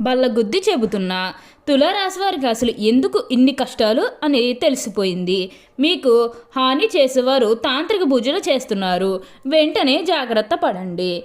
బల్లగుద్ది చెబుతున్నా తులారాశి వారికి అసలు ఎందుకు ఇన్ని కష్టాలు అని తెలిసిపోయింది. మీకు హాని చేసేవారు తాంత్రిక పూజలు చేస్తున్నారు. వెంటనే జాగ్రత్త పడండి.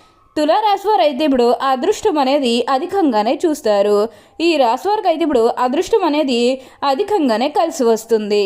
తులారాశి వారు అయితే ఇప్పుడు అదృష్టం అనేది అధికంగానే చూస్తారు. ఈ రాశి వారికి అయితే ఇప్పుడు అదృష్టం అనేది అధికంగానే కలిసి వస్తుంది.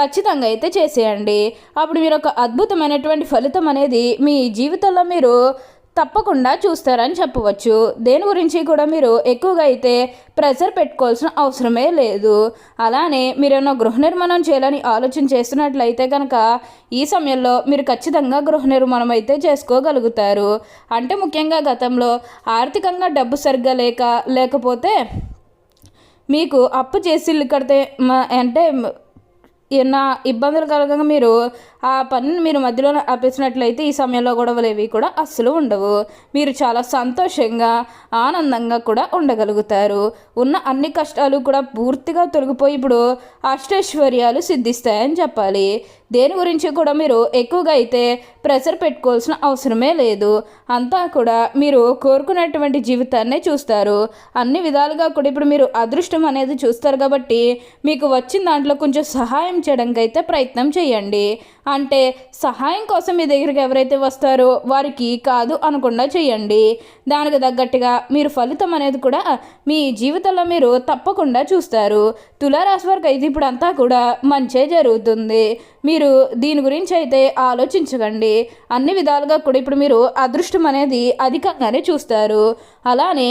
ఖచ్చితంగా అయితే చేసేయండి. అప్పుడు మీరు ఒక అద్భుతమైనటువంటి ఫలితం అనేది మీ జీవితంలో మీరు తప్పకుండా చూస్తారని చెప్పవచ్చు. దేని గురించి కూడా మీరు ఎక్కువగా అయితే ప్రెషర్ పెట్టుకోవాల్సిన అవసరమే లేదు. అలానే మీరు గృహ నిర్మాణం చేయాలని ఆలోచన చేస్తున్నట్లయితే కనుక ఈ సమయంలో మీరు ఖచ్చితంగా గృహ నిర్మాణం అయితే చేసుకోగలుగుతారు. అంటే ముఖ్యంగా గతంలో ఆర్థికంగా డబ్బు సరిగ్గా లేక లేకపోతే మీకు అప్పు చేసి ఇల్లు కడితే అంటే ఏమన్నా ఇబ్బందులు కలగగా మీరు ఆ పనిని మీరు మధ్యలో ఆపేసినట్లయితే ఈ సమయంలో గొడవలు ఏవి కూడా అస్సలు ఉండవు. మీరు చాలా సంతోషంగా ఆనందంగా కూడా ఉండగలుగుతారు. ఉన్న అన్ని కష్టాలు కూడా పూర్తిగా తొలగిపోయి ఇప్పుడు అష్టైశ్వర్యాలు సిద్ధిస్తాయని చెప్పాలి. దేని గురించి కూడా మీరు ఎక్కువగా అయితే ప్రెషర్ పెట్టుకోవాల్సిన అవసరమే లేదు. అంతా కూడా మీరు కోరుకున్నటువంటి జీవితాన్నే చూస్తారు. అన్ని విధాలుగా కూడా ఇప్పుడు మీరు అదృష్టం అనేది చూస్తారు కాబట్టి మీకు వచ్చిన దాంట్లో కొంచెం సహాయం చేయడానికి అయితే ప్రయత్నం చేయండి. అంటే సహాయం కోసం మీ దగ్గరికి ఎవరైతే వస్తారో వారికి కాదు అనకుండా చేయండి. దానికి తగ్గట్టుగా మీరు ఫలితం అనేది కూడా మీ జీవితంలో మీరు తప్పకుండా చూస్తారు. తులారాశి వారికి అయితే ఇప్పుడు అంతా కూడా మంచే జరుగుతుంది. మీరు దీని గురించి అయితే ఆలోచించకండి. అన్ని విధాలుగా కూడా ఇప్పుడు మీరు అదృష్టం అనేది అధికంగానే చూస్తారు. అలానే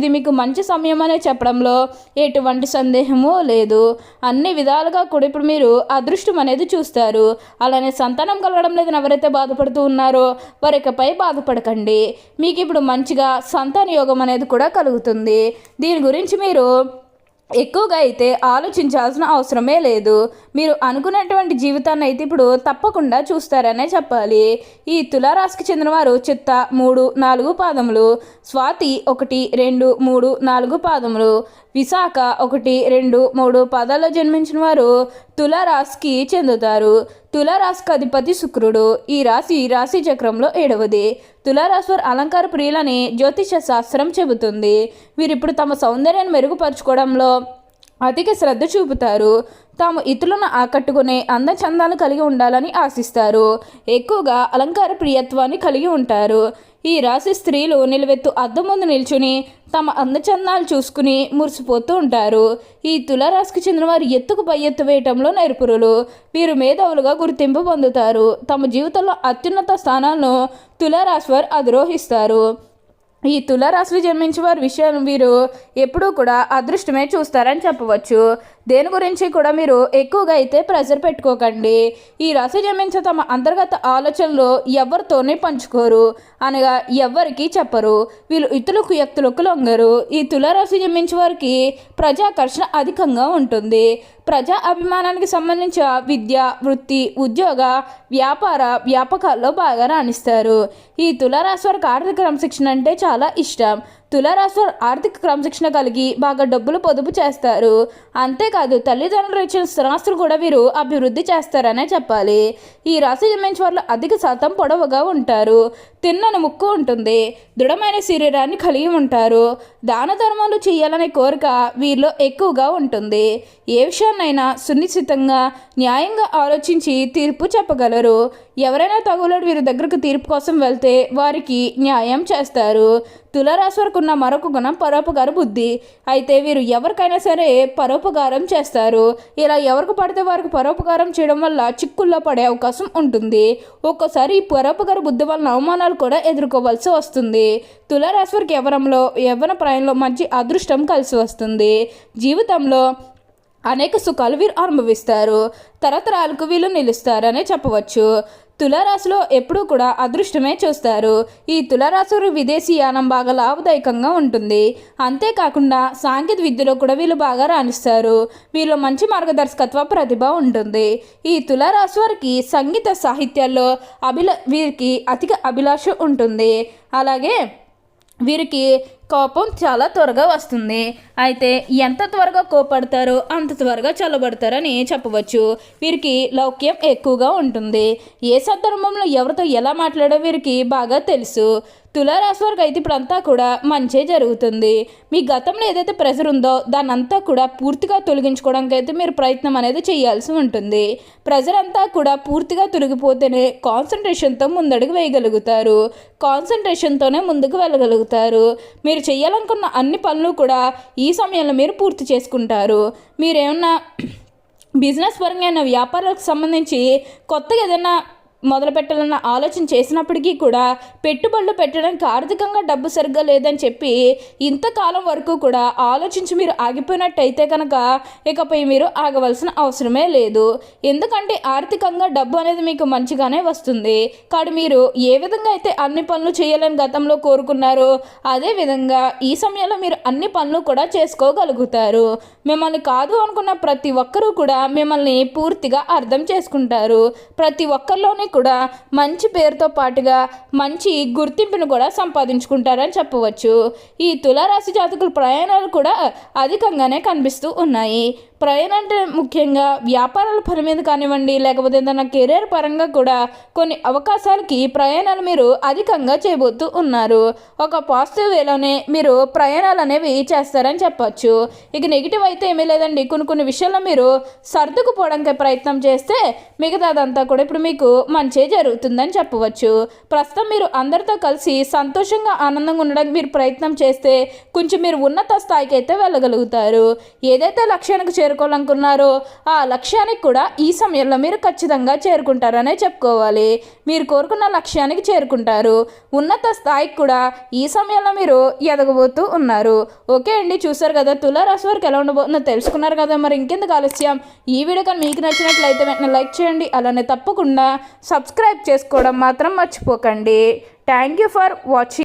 ఇది మీకు మంచి సమయం అనే చెప్పడంలో ఎటువంటి సందేహము లేదు. అన్ని విధాలుగా కూడా ఇప్పుడు మీరు అదృష్టం అనేది చూస్తారు. అలానే సంతానం కలగడం లేదని ఎవరైతే బాధపడుతూ ఉన్నారో వారికపై బాధపడకండి. మీకు ఇప్పుడు మంచిగా సంతాన యోగం అనేది కూడా కలుగుతుంది. దీని గురించి మీరు ఎక్కువగా అయితే ఆలోచించాల్సిన అవసరమే లేదు. మీరు అనుకున్నటువంటి జీవితాన్ని అయితే ఇప్పుడు తప్పకుండా చూస్తారనే చెప్పాలి. ఈ తులారాశికి చెందినవారు చిత్త మూడు నాలుగు పాదములు స్వాతి ఒకటి రెండు మూడు నాలుగు పాదములు విశాఖ ఒకటి రెండు మూడు పదాల్లో జన్మించిన వారు తులారాశికి చెందుతారు. తులారాశికి అధిపతి శుక్రుడు. ఈ రాశి రాశి చక్రంలో ఏడవది. తులారాశివారు అలంకార ప్రియులని జ్యోతిష శాస్త్రం చెబుతుంది. వీరిప్పుడు తమ సౌందర్యాన్ని మెరుగుపరచుకోవడంలో అధిక శ్రద్ధ చూపుతారు. తాము ఇతరులను ఆకట్టుకునే అందచందాలు కలిగి ఉండాలని ఆశిస్తారు. ఎక్కువగా అలంకార ప్రియత్వాన్ని కలిగి ఉంటారు. ఈ రాశి స్త్రీలు నిలువెత్తు అద్దం ముందు నిల్చుని తమ అందచందాలు చూసుకుని మురిసిపోతూ ఉంటారు. ఈ తులారాశికి చెందిన వారు ఎత్తుకు పై ఎత్తు వేయటంలో నేర్పురులు. వీరు మేధావులుగా గుర్తింపు పొందుతారు. తమ జీవితంలో అత్యున్నత స్థానాలను తులారాశి వారు అధిరోహిస్తారు. ఈ తులారాశిలో జన్మించే వారి విషయాలను వీరు ఎప్పుడూ కూడా అదృష్టమే చూస్తారని చెప్పవచ్చు. దేని గురించి కూడా మీరు ఎక్కువగా అయితే ప్రెజర్ పెట్టుకోకండి. ఈ రాశి జన్మించే తమ అంతర్గత ఆలోచనలు ఎవరితోనే పంచుకోరు అనగా ఎవ్వరికి చెప్పరు. వీళ్ళు ఇతరులకు వ్యక్తులకు లొంగరు. ఈ తులారాశి జమించే వారికి ప్రజాకర్షణ అధికంగా ఉంటుంది. ప్రజా అభిమానానికి సంబంధించిన విద్య వృత్తి ఉద్యోగ వ్యాపార వ్యాపకాల్లో బాగా రాణిస్తారు. ఈ తులారాశి వారికి ఆర్థిక క్రమశిక్షణ అంటే చాలా ఇష్టం. తులారాశి ఆర్థిక క్రమశిక్షణ కలిగి బాగా డబ్బులు పొదుపు చేస్తారు. అంతేకాదు తల్లిదండ్రులు ఇచ్చిన స్థిరాస్తులు కూడా వీరు అభివృద్ధి చేస్తారనే చెప్పాలి. ఈ రాశి జన్మించిన వాళ్ళు అధిక శాతం పొడవుగా ఉంటారు. తిన్నని ముక్కు ఉంటుంది. దృఢమైన శరీరాన్ని కలిగి ఉంటారు. దాన ధర్మాలు చేయాలనే కోరిక వీరిలో ఎక్కువగా ఉంటుంది. ఏ విషయాన్నైనా సునిశ్చితంగా న్యాయంగా ఆలోచించి తీర్పు చెప్పగలరు. ఎవరైనా తగులడు వీరి దగ్గరకు తీర్పు కోసం వెళ్తే వారికి న్యాయం చేస్తారు. తులరాశి వరకు ఉన్న మరొక గుణం పరోపకార బుద్ధి. అయితే వీరు ఎవరికైనా సరే పరోపకారం చేస్తారు. ఇలా ఎవరికి పడితే వారికి పరోపకారం చేయడం వల్ల చిక్కుల్లో పడే అవకాశం ఉంటుంది. ఒక్కోసారి ఈ పరోపకార బుద్ధి వలన అవమానాలు కూడా ఎదుర్కోవాల్సి వస్తుంది. తులరాశి వారికి ఎవరంలో యవ్వన ప్రాయంలో మంచి అదృష్టం కలిసి వస్తుంది. జీవితంలో అనేక సుఖాలు వీరు అనుభవిస్తారు. తరతరాలకు వీళ్ళు నిలుస్తారనే చెప్పవచ్చు. తులారాశిలో ఎప్పుడూ కూడా అదృష్టమే చూస్తారు. ఈ తులారాశి విదేశీ యానం బాగా లాభదాయకంగా ఉంటుంది. అంతేకాకుండా సాంకేతిక విద్యలో కూడా వీళ్ళు బాగా రాణిస్తారు. వీళ్ళు మంచి మార్గదర్శకత్వ ప్రతిభ ఉంటుంది. ఈ తులారాశి వారికి సంగీత సాహిత్యాల్లో అభిలా వీరికి అధిక అభిలాష ఉంటుంది. అలాగే వీరికి కోపం చాలా త్వరగా వస్తుంది. అయితే ఎంత త్వరగా కోపడతారో అంత త్వరగా చల్లబడతారని చెప్పవచ్చు. వీరికి లౌక్యం ఎక్కువగా ఉంటుంది. ఏ సందర్భంలో ఎవరితో ఎలా మాట్లాడో వీరికి బాగా తెలుసు. తులారాశి వారికి అయితే ఇప్పుడంతా కూడా మంచే జరుగుతుంది. మీ గతంలో ఏదైతే ప్రెషర్ ఉందో దాన్ని అంతా కూడా పూర్తిగా తొలగించుకోవడానికి అయితే మీరు ప్రయత్నం అనేది చేయాల్సి ఉంటుంది. ప్రెషర్ అంతా కూడా పూర్తిగా తొలగిపోతేనే కాన్సన్ట్రేషన్తో ముందడుగు వేయగలుగుతారు. కాన్సన్ట్రేషన్తోనే ముందుకు వెళ్ళగలుగుతారు. మీరు చేయాలనుకున్న అన్ని పనులు కూడా ఈ సమయంలో మీరు పూర్తి చేసుకుంటారు. మీరేమన్నా బిజినెస్ పరంగా వ్యాపారాలకు సంబంధించి కొత్తగా ఏదైనా మొదలు పెట్టాలన్న ఆలోచన చేసినప్పటికీ కూడా పెట్టుబడులు పెట్టడానికి ఆర్థికంగా డబ్బు సరిగ్గా లేదని చెప్పి ఇంతకాలం వరకు కూడా ఆలోచించి మీరు ఆగిపోయినట్టయితే కనుక ఇకపై మీరు ఆగవలసిన అవసరమే లేదు. ఎందుకంటే ఆర్థికంగా డబ్బు అనేది మీకు మంచిగానే వస్తుంది. కానీ మీరు ఏ విధంగా అయితే అన్ని పనులు చేయాలని గతంలో కోరుకున్నారో అదే విధంగా ఈ సమయంలో మీరు అన్ని పనులు కూడా చేసుకోగలుగుతారు. మిమ్మల్ని కాదు అనుకున్న ప్రతి ఒక్కరూ కూడా మిమ్మల్ని పూర్తిగా అర్థం చేసుకుంటారు. ప్రతి ఒక్కరిలోనే కూడా మంచి పేరుతో పాటుగా మంచి గుర్తింపును కూడా సంపాదించుకుంటారని చెప్పవచ్చు. ఈ తులారాశి జాతకుల ప్రయాణాలు కూడా అధికంగానే కనిపిస్తూ ఉన్నాయి. ప్రయాణం అంటే ముఖ్యంగా వ్యాపారాల పని మీద కానివ్వండి లేకపోతే ఏదైనా కెరీర్ పరంగా కూడా కొన్ని అవకాశాలకి ప్రయాణాలు మీరు అధికంగా చేయబోతూ ఉన్నారు. ఒక పాజిటివ్ వేలోనే మీరు ప్రయాణాలు అనేవి చేస్తారని చెప్పచ్చు. ఇక నెగిటివ్ అయితే ఏమీ లేదండి. కొన్ని కొన్ని విషయాల్లో మీరు సర్దుకుపోవడానికి ప్రయత్నం చేస్తే మిగతాదంతా కూడా ఇప్పుడు మీకు మంచి జరుగుతుందని చెప్పవచ్చు. ప్రస్తుతం మీరు అందరితో కలిసి సంతోషంగా ఆనందంగా ఉండడానికి మీరు ప్రయత్నం చేస్తే కొంచెం మీరు ఉన్నత స్థాయికి అయితే వెళ్ళగలుగుతారు. ఏదైతే లక్ష్యానికి చేరుకోవాలనుకున్నారు ఆ లక్ష్యానికి కూడా ఈ సమయంలో మీరు ఖచ్చితంగా చేరుకుంటారనే చెప్పుకోవాలి. మీరు కోరుకున్న లక్ష్యానికి చేరుకుంటారు. ఉన్నత స్థాయికి కూడా ఈ సమయంలో మీరు ఎదగబోతూ ఉన్నారు. ఓకే అండి చూసారు కదా తులారాశి వారికి ఎలా ఉండబోతుందో తెలుసుకున్నారు కదా మరి ఇంకెందుకు ఆలస్యం? ఈ వీడియో కానీ మీకు నచ్చినట్లయితే వెంటనే లైక్ చేయండి. అలానే తప్పకుండా సబ్స్క్రైబ్ చేసుకోవడం మాత్రం మర్చిపోకండి. Thank you for watching.